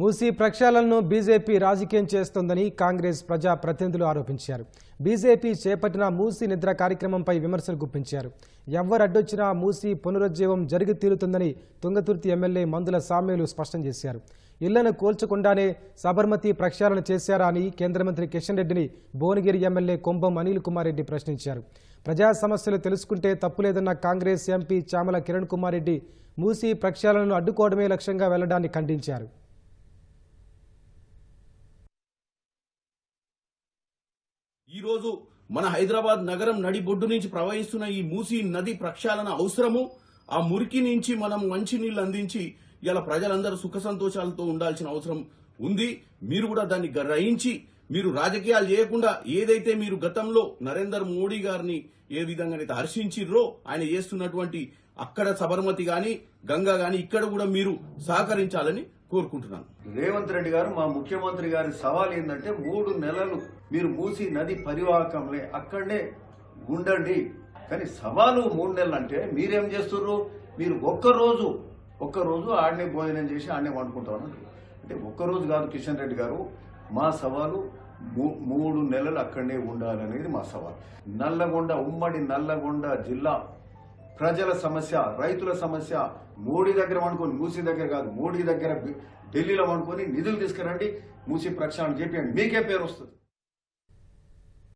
Musi ప్రక్షాళనను BJP రాజకీయం చేస్తోందని కాంగ్రెస్ ప్రజా ప్రతినిధులు ఆరోపించారు. బీజేపీ చేపట్టిన మూసీ నిద్ర కార్యక్రమంపై విమర్శలు గుప్పించారు. ఎవ్వరు అడ్డొచ్చినా మూసీ పునరుజ్జీవం జరిగి తీరుతుందని తుంగతుర్తి ఎమ్మెల్యే మందుల సామ్యులు స్పష్టం చేశారు. ఇళ్ళను కోల్చకుండానే సబర్మతి ప్రక్షాళన చేశారా అని కేంద్ర మంత్రి కిషన్ రెడ్డిని భువనగిరి ఎమ్మెల్యే కుంభం అనిల్ కుమార్ రెడ్డి ప్రశ్నించారు. ప్రజా సమస్యలు తెలుసుకుంటే తప్పులేదన్న కాంగ్రెస్ ఎంపీ చామల కిరణ్ కుమార్ రెడ్డి మూసీ ప్రక్షాళనను అడ్డుకోవడమే లక్ష్యంగా వెళ్ళడాన్ని ఖండించారు. ఈరోజు మన హైదరాబాద్ నగరం నడిబొడ్డు నుంచి ప్రవహిస్తున్న ఈ మూసీ నది ప్రక్షాళన అవసరము. ఆ మురికి నుంచి మనం మంచినీళ్ళు అందించి ఇలా ప్రజలందరూ సుఖ సంతోషాలతో ఉండాల్సిన అవసరం ఉంది. మీరు కూడా దాన్ని గ్రహించి మీరు రాజకీయాలు చేయకుండా ఏదైతే మీరు గతంలో నరేందర్ మోడీ గారిని ఏ విధంగానైతే హర్షించిర్రో ఆయన చేస్తున్నటువంటి అక్కడ సబర్మతి గాని గంగా గాని ఇక్కడ కూడా మీరు సహకరించాలని కోరుకుంటున్నాను. రేవంత్ రెడ్డి గారు మా ముఖ్యమంత్రి గారి సవాల్ ఏంటంటే మూడు నెలలు మీరు మూసి నది పరివాహకంలో అక్కడనే ఉండండి. కానీ సవాలు మూడు నెలలు అంటే మీరేం చేస్తుర్రు? మీరు ఒక్కరోజు ఒక్కరోజు ఆడనే భోజనం చేసి ఆడనే వండుకుంటాను అంటే ఒక్కరోజు కాదు కిషన్ రెడ్డి గారు మా సవాలు మూ- మూడు నెలలు అక్కడనే ఉండాలనేది మా సవాల్. నల్లగొండ ఉమ్మడి నల్లగొండ జిల్లా ప్రజల సమస్య రైతుల సమస్య మోడీ దగ్గర అనుకోని మూసీ దగ్గర కాదు మోడీ దగ్గర ఢిల్లీలో అనుకొని నిధులు తీసుకురండి మూసీ ప్రక్షాళన చెప్పి మీకే పేరు వస్తుంది.